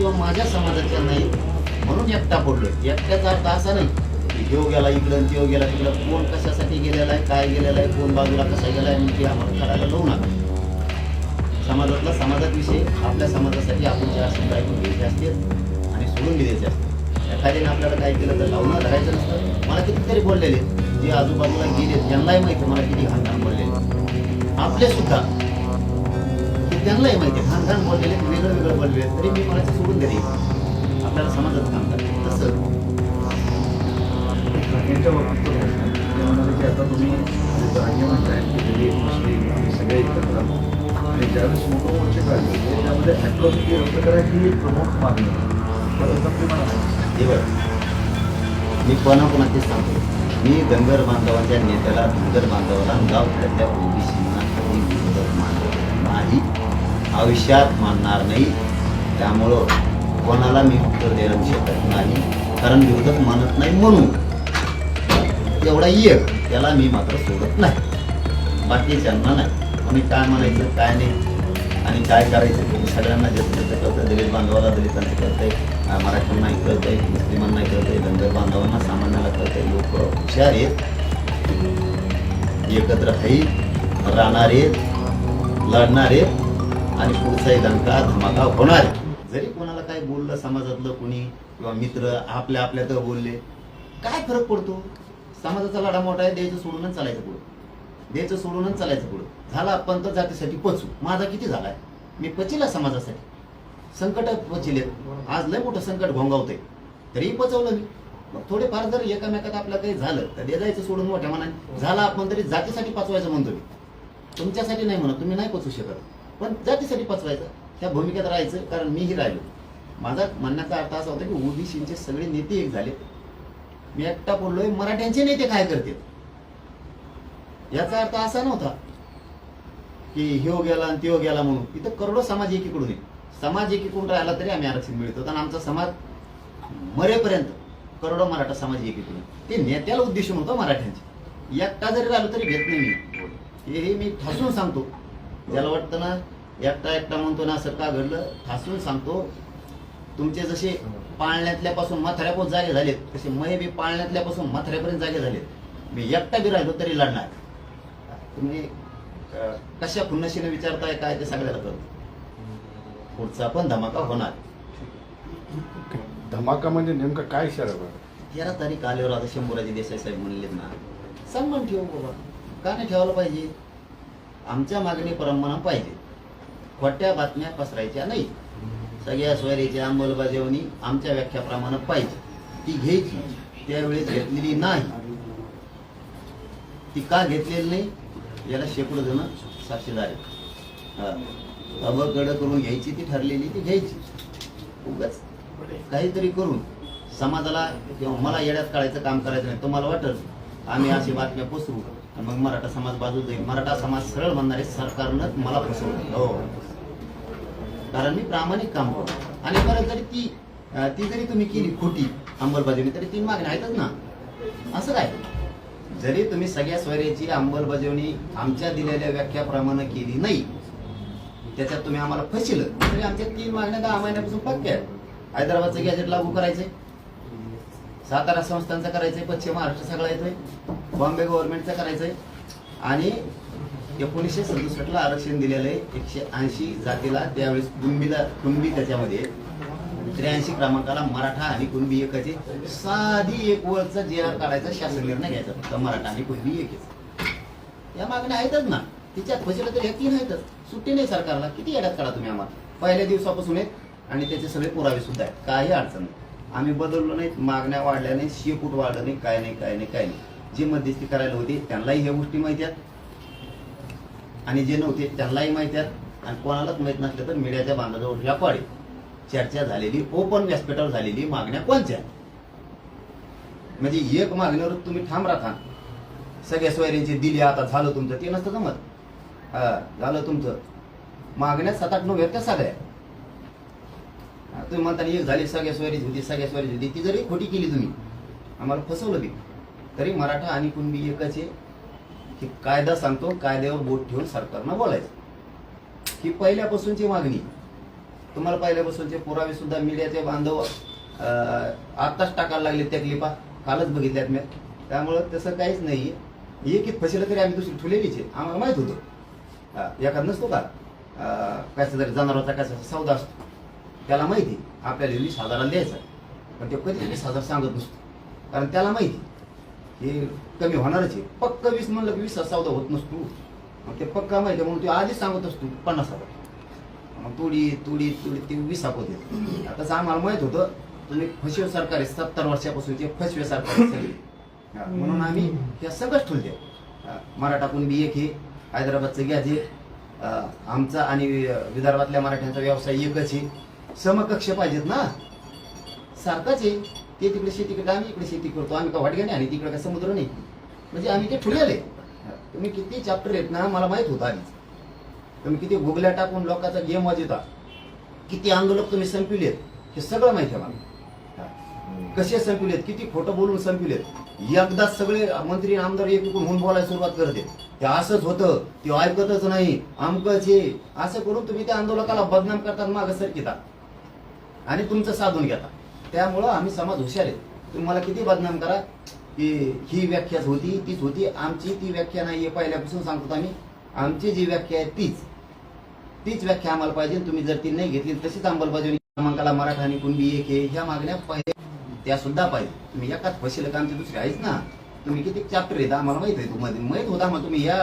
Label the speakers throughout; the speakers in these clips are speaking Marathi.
Speaker 1: किंवा माझ्या समाजाच्या नाही. म्हणून एकटा पडलो एकट्याचा अर्थ असा नाही. की ह्यो गेला इकडं आणि त्यो गेला तिकडं. कोण कशासाठी गेलेला आहे? काय गेलेला आहे? कोण बाजूला कसा गेला आहे ते आम्हाला करायला लावू नका. समाजातला समाजात विषय आपल्या समाजासाठी आपण जे असेल ऐकून घ्यायचे असतील आणि सोडून द्यायचे असतील. एखाद्याने आपल्याला काय केलं तर लावणं धरायचं नसतं. मला कितीतरी बोललेले जे आजूबाजूला गेले त्यांनाही माहिती मला किती घाण बोललेले आपले सुद्धा त्यांनाही माहिती घाण घाण बोललेले वेगळं वेगळं बोललेले तरी मी मला सोडून दिले आपल्याला समाजात काम करायचं तसं
Speaker 2: आता तुम्ही म्हणताय मुस्लिम सगळे एकत्र. आणि ज्यावेळेस मोठं मोर्चे काढले त्यामध्ये रद्द करायची ही एक प्रमुख मागणी
Speaker 1: हे मी कोणा कोणाचेच सांगतो मी धनगर बांधवांच्या नेत्याला धनगर बांधवाला गावखेड्यातल्या ओबीसींना कधी आयुष्यात मानणार नाही. त्यामुळं कोणाला मी उत्तर देणं शकत नाही. कारण विरोधक मानत नाही म्हणून. एवढा एक त्याला मी मात्र सोडत नाही. बाकीच्यांना नाही. कोणी काय म्हणायचं काय नाही. आणि काय करायचं तुम्ही सगळ्यांना जसं जसं कळतं दलित बांधवाला दलितांचं कळतंय अं, मराठ्यांनाही कळतंय मुस्लिमांना कळतंय धनगर बांधवांना सामान्याला कळतंय लोक हुशार आहेत. एकत्र आहेत. राहणार आहेत. लढणार आहेत. आणि पुढचाही दणका धमाका होणार. जरी कोणाला काय बोललं समाजातलं कोणी किंवा मित्र आपल्या आपल्यात बोलले काय फरक पडतो? समाजाचा लढा मोठा आहे द्यायचं सोडूनच चालायचं पुढं. द्यायचं सोडूनच चालायचं पुढं. झाला आपण तर जातीसाठी पचू. माझा किती झालाय? मी पचिला समाजासाठी. संकट पचिले. आज लय मोठं संकट भोंगावतंय तरीही पचवलं मी. मग थोडेफार जर एकामेकात आपलं काही झालं तर दे जायचं सोडून मोठ्या मनाने. झाला आपण तरी जातीसाठी पचवायचं म्हणतो मी. तुमच्यासाठी नाही म्हणत तुम्ही नाही पचू शकत. पण जातीसाठी पचवायचं त्या भूमिकेत राहायचं कारण मीही राहिलो. माझा म्हणण्याचा अर्थ असा होता की ओबीसीचे सगळे नेते एक झाले. मी एकटा बोललोय मराठ्यांचे नेते काय करतील? याचा अर्थ असा नव्हता की हो गेला आणि त्यो हो गेला म्हणून. इथं करोडो समाज एकीकडून आहे. समाज एकीकडून राहिला तरी आम्ही आरक्षण मिळतो. आणि आमचा समाज मरेपर्यंत करोडो मराठा समाज एकीकडून ते नेत्याला उद्देशून होतं मराठ्यांचे. एकटा जरी राहिलो तरी घेत नाही. मी हे मी ठासून सांगतो. ज्याला वाटतं ना एकटा एकटा म्हणतो ना असं का घडलं? ठासून सांगतो. तुमचे जसे पाळण्यातल्यापासून म्हाताऱ्यापासून जागे झालेत तसे मय बी पाळण्यातल्यापासून म्हाताऱ्यापर्यंत जागे झालेत. मी एकटा बी राहिलो तरी लढणार. तुम्ही कशा खुन्नशीने विचारताय काय ते सगळ्याला कळतं. पुढचा पण धमाका होणार.
Speaker 2: धमाका म्हणजे नेमका काय इशारा बरं
Speaker 1: तेरा तारीख आल्यावर आता शंभूराजे देसाई साहेब म्हणलेत ना सन्मान ठेवू बाबा. का नाही ठेवायला पाहिजे. आमच्या मागणी प्रमाण पाहिजे. खोट्या बातम्या पसरायच्या नाही. सगळ्या सोयरीची अंमलबजावणी आमच्या व्याख्याप्रमाणे पाहिजे. ती घ्यायची. त्यावेळेस घेतलेली नाही. ती का घेतलेली नाही? याला शेकडो जण साक्षीदार आहेत. करून घ्यायची ती ठरलेली ती घ्यायची. उगाच. काहीतरी करून समाजाला किंवा मला येड्यात काढायचं काम करायचं नाही तुम्हाला वाटत आम्ही अशी बातम्या पसरू मग मराठा समाज बाजू जाईल. मराठा समाज सरळ म्हणणारे सरकारनं मला फसवलं. हो. कारण मी प्रामाणिक काम करतो. आणि परत जरी ती ती जरी तुम्ही केली खोटी अंमलबजावणी तरी तीन मागण्या आहेतच ना. असं काय? जरी तुम्ही सगळ्या स्वैर्याची अंमलबजावणी आमच्या दिलेल्या व्याख्याप्रमाणे केली नाही त्याच्यात तुम्ही आम्हाला फसिलं तरी आमच्या तीन मागण्या दहा महिन्यापासून पक्क्या आहेत. हैदराबादचं गॅजेट लागू करायचंय. सातारा संस्थांचं करायचंय पश्चिम महाराष्ट्र सगळा येतोय बॉम्बे गव्हर्नमेंटचा करायचंय. आणि एकोणीसशे सदुसष्टला आरक्षण दिलेलं आहे एकशे ऐंशी जातीला त्यावेळेस कुंबीला कुणबी त्याच्यामध्ये. त्र्याऐंशी क्रमांकाला मराठा आणि कुणबी एकाचे साधी एक वळचा जे आर काढायचा शासन निर्णय घ्यायचा फक्त मराठा आणि कुणबी एकच. या मागण्या आहेतच ना. तिच्यात फसिलं तर या तीन आहेतच सुट्टी नाही सरकारला. किती येड्यात काढा तुम्ही आम्हाला? पहिल्या दिवसापासून आहेत आणि त्याचे सगळे पुरावे सुद्धा आहेत. काही अडचण नाही. आम्ही बदललो नाही मागण्या वाढल्या नाही शेपूट वाढलं नाही काय नाही काय नाही काय नाही. जे मध्यस्थी करायला होते त्यांनाही ह्या गोष्टी माहिती आहेत. आणि जे नव्हते त्यांनाही माहिती आहेत. आणि कोणालाच माहीत नसलं तर मीडियाच्या बांधाजवळ ह्या आहे चर्चा झालेली ओपन व्यासपीठावर झालेली मागण्या कोणत्या म्हणजे एक मागणीवर तुम्ही ठाम राहा. सगळ्या सोयऱ्यांची दिली आता झालं तुमचं ते नसतं जमत. हा झालं तुमचं. मागण्या सात आठ नऊ आहेत त्या सगळ्या. तुम्ही म्हणता एक झाली सगळ्या सोयरीची होती सगळ्या सोयरीची होती. ती जरी खोटी केली तुम्ही आम्हाला फसवलं बी तरी मराठा आणि कुणबी एकच आहे की कायदा सांगतो कायद्यावर बोट ठेवून सरकारनं बोलायचं. ही पहिल्यापासूनची मागणी. तुम्हाला पहिल्यापासूनचे पुरावे सुद्धा मीडियाचे बांधव आत्ताच टाकायला लागले त्या क्लिपा कालच बघितल्यात मी. त्यामुळं तसं काहीच नाही एक एक फसलं तरी आम्ही दुसरी ठुलेलीच आहे. आम्हाला माहीत होतं. एखाद नसतो का? अं, कसा जरी होता कसा सौदा असतो. त्याला माहिती आपल्याला वीस हजाराला द्यायचा पण ते कधी वीस हजार सांगत नसतो. कारण त्याला माहिती हे कमी होणारच आहे. पक्क वीस म्हणलं की वीस हजार सौदा होत नसतो. मग ते पक्का माहिती आहे म्हणून ते आधीच सांगत असतो. पन्नास हजार. मग तुडी तुडी तुडी ती वीस होते. आता आम्हाला माहीत होतं तुम्ही फसवे सरकार आहे. सत्तर वर्षापासूनचे फसवे सरकार म्हणून आम्ही हे सगळंच ठेवले मराठातून बी एक हे हैदराबादचं गॅजेट आमचा आणि विदर्भातल्या मराठ्यांचा व्यवसाय एकच आहे. समकक्ष पाहिजेत ना? सारखाच आहे. ते तिकडे शेती करतात आम्ही इकडे शेती करतो. आम्ही का वाटग्याने आणि तिकडे काय समुद्र नाही? म्हणजे आम्ही ते ठुलेले तुम्ही किती चॅप्टर आहेत ना मला माहीत होतं आधीच. तुम्ही किती गुगल्या टाकून लोकांचा गेम वाजवता. किती आंदोलक तुम्ही संपविलेत. हे सगळं माहिती आहे मला. कसे संपविलेत? किती खोटं बोलून संपविलेत? एकदाच सगळे मंत्री आमदार एकूण होऊन बोलायला सुरुवात करते. ते असंच होतं. ते ऐकतच नाही. आमकच हे. असं करून तुम्ही त्या आंदोलकाला बदनाम करतात मागं सरकिता आणि तुमचं साधून घेता. त्यामुळं आम्ही समाज हुशार आहे. तुम्ही मला किती बदनाम करा की ही व्याख्याच होती तीच होती. आमची ती व्याख्या नाही आहे पहिल्यापासून सांगतो आम्ही. आमची जी व्याख्या आहे तीच. तीच व्याख्या आम्हाला पाहिजे. तुम्ही जर ती नाही घेतली तशीच अंमलबजावणी क्रमांकाला मराठा आणि कुणबी एक आहे. ह्या मागण्या पाहिजे. त्या सुद्धा पाहिजे. तुम्ही एकाच फशील का आमची दुसरी आहेच ना. तुम्ही किती चॅप्टर आहेत आम्हाला माहीत आहे. तुम्हाला माहीत होता मग तुम्ही या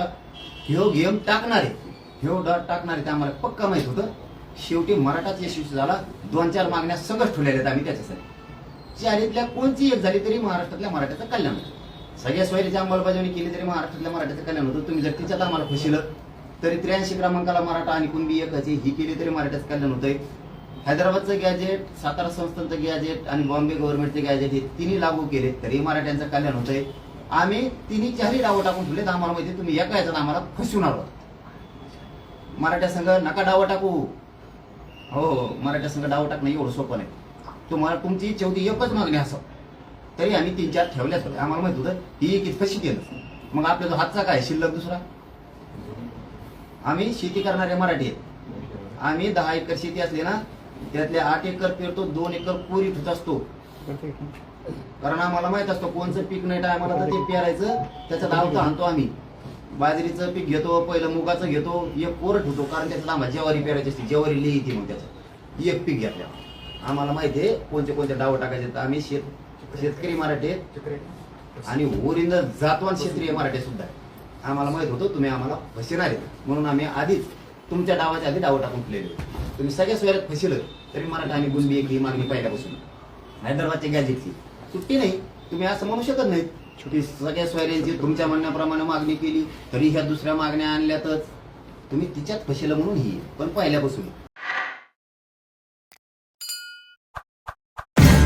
Speaker 1: ह्यो गेम टाकणार आहे. ह्यो डॉट टाकणार आहे ते आम्हाला पक्का माहीत होतं. शेवटी मराठाच यशस्वी झाला. दोन चार मागण्या सगळं ठेवलेल्या आहेत आम्ही त्याच्यासाठी. चारीतल्या कोणची एक झाली तरी महाराष्ट्रातल्या मराठ्याचं कल्याण होतं. सगळ्या सोयरीची अंमलबजावणी केली तरी महाराष्ट्रातल्या मराठ्याचं कल्याण होतं. तुम्ही जर तिच्यात आम्हाला फसिलं तरी त्र्याऐंशी क्रमांकाला मराठा आणि कुणबी एकच ही केली तरी मराठ्याचं कल्याण होतंय. हैदराबादचं गॅजेट सातारा संस्थांचं गॅजेट आणि बॉम्बे गव्हर्नमेंटचे गॅजेट हे तिन्ही लागू केले तरी मराठ्यांचं कल्याण होतंय. आम्ही तिन्ही चारही डावं टाकून ठेवलेत आम्हाला माहिती तुम्ही एका याच्यात आम्हाला फसवणार आहोत मराठा संघ नका डावं टाकू. हो, हो. मराठ्या संघ डाव टाकणं एवढं सोपं नाही. तुम्हाला तुमची शेवटी एकच मागणी असं तरी आम्ही तीन चार ठेवल्याच होत्या आम्हाला माहीत होतं ही एक इतकं केलं मग आपल्या जो हातचा काय शिल्लक दुसरा? आम्ही शेती करणारे मराठी आहेत. आम्ही दहा एकर शेती असली ना त्यातले आठ एकर पेरतो दोन एकर कोरी ठेवत असतो. कारण आम्हाला माहीत असतो कोणचं पीक नाही टायमाला तर ते पेरायचं त्याचा धावतो आणतो आम्ही. बाजरीचं पीक घेतो पहिलं मुगाचं घेतो एक कोरं ठेवतो कारण त्याच्यात आम्हाला ज्वारी पेरायची असते ज्वारी लिही येते मग त्याच्यात. एक पीक घेतल्या आम्हाला माहिती आहे कोणते कोणते डाव टाकायचे. आम्ही शेत शेतकरी मराठी आणि ओरिजिनल जातवान क्षेत्रीय मराठी सुद्धा. आम्हाला माहीत होतं तुम्ही आम्हाला फसणार आहेत. म्हणून आम्ही आधीच तुमच्या डावाच्या आधी डाव टाकून होते. तुम्ही सगळ्या सोयऱ्यात फसिलं तरी मराठा आणि गुंबी एक ही मागणी पहिल्यापासून. हैदराबादच्या गॅजेटची सुट्टी नाही. तुम्ही असं म्हणू शकत नाही की सगळ्या सोयऱ्यांची तुमच्या म्हणण्याप्रमाणे मागणी केली तरी ह्या दुसऱ्या मागण्या आणल्यातच. तुम्ही तिच्यात फसिलं म्हणून ही पण पहिल्यापासून.